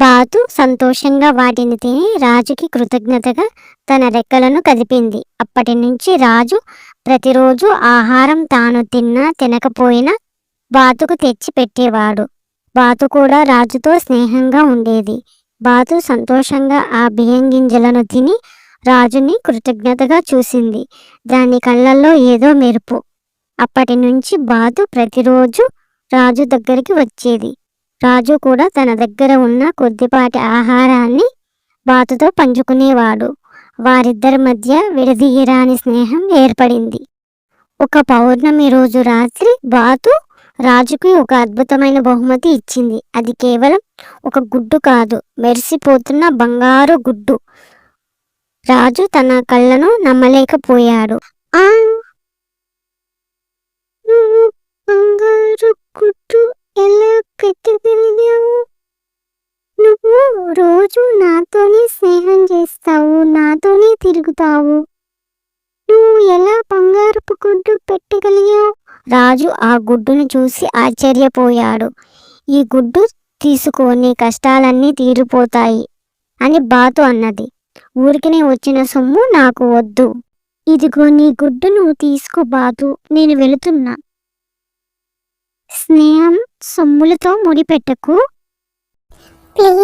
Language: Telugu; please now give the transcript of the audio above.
బాతు సంతోషంగా వాటిని తిని రాజుకి కృతజ్ఞతగా తన రెక్కలను కదిపింది. అప్పటి నుంచి రాజు ప్రతిరోజు ఆహారం తాను తిన్నా తినకపోయినా బాతుకు తెచ్చి పెట్టేవాడు. బాతు కూడా రాజుతో స్నేహంగా ఉండేది. బాతు సంతోషంగా ఆ బియ్యం గింజలను తిని రాజుని కృతజ్ఞతగా చూసింది. దాని కళ్ళల్లో ఏదో మెరుపు. అప్పటి నుంచి బాతు ప్రతిరోజు రాజు దగ్గరికి వచ్చేది. రాజు కూడా తన దగ్గర ఉన్న కొద్దిపాటి ఆహారాన్ని బాతుతో పంచుకునేవాడు. వారిద్దరి మధ్య విడదీయరాని స్నేహం ఏర్పడింది. ఒక పౌర్ణమి రోజు రాత్రి బాతు రాజుకి ఒక అద్భుతమైన బహుమతి ఇచ్చింది. అది కేవలం ఒక గుడ్డు కాదు మెరిసిపోతున్న బంగారు గుడ్డు. రాజు తన కళ్ళను నమ్మలేకపోయాడు. ఆ రోజు నాతోనే స్నేహం చేస్తావు నాతోనే తిరుగుతావు. నువ్వు ఎలా బంగారపు గుడ్డు పెట్టగలిగావు? రాజు ఆ గుడ్డును చూసి ఆశ్చర్యపోయాడు. ఈ గుడ్డు తీసుకొని కష్టాలన్నీ తీరిపోతాయి అని బాతు అన్నది. ఊరికినే వచ్చిన సొమ్ము నాకు వద్దు. ఇదిగో నీ గుడ్డును తీసుకో బాతు నేను వెళుతున్నా. స్నేహం సొమ్ములతో ముడిపెట్టకు. ప్లీజ్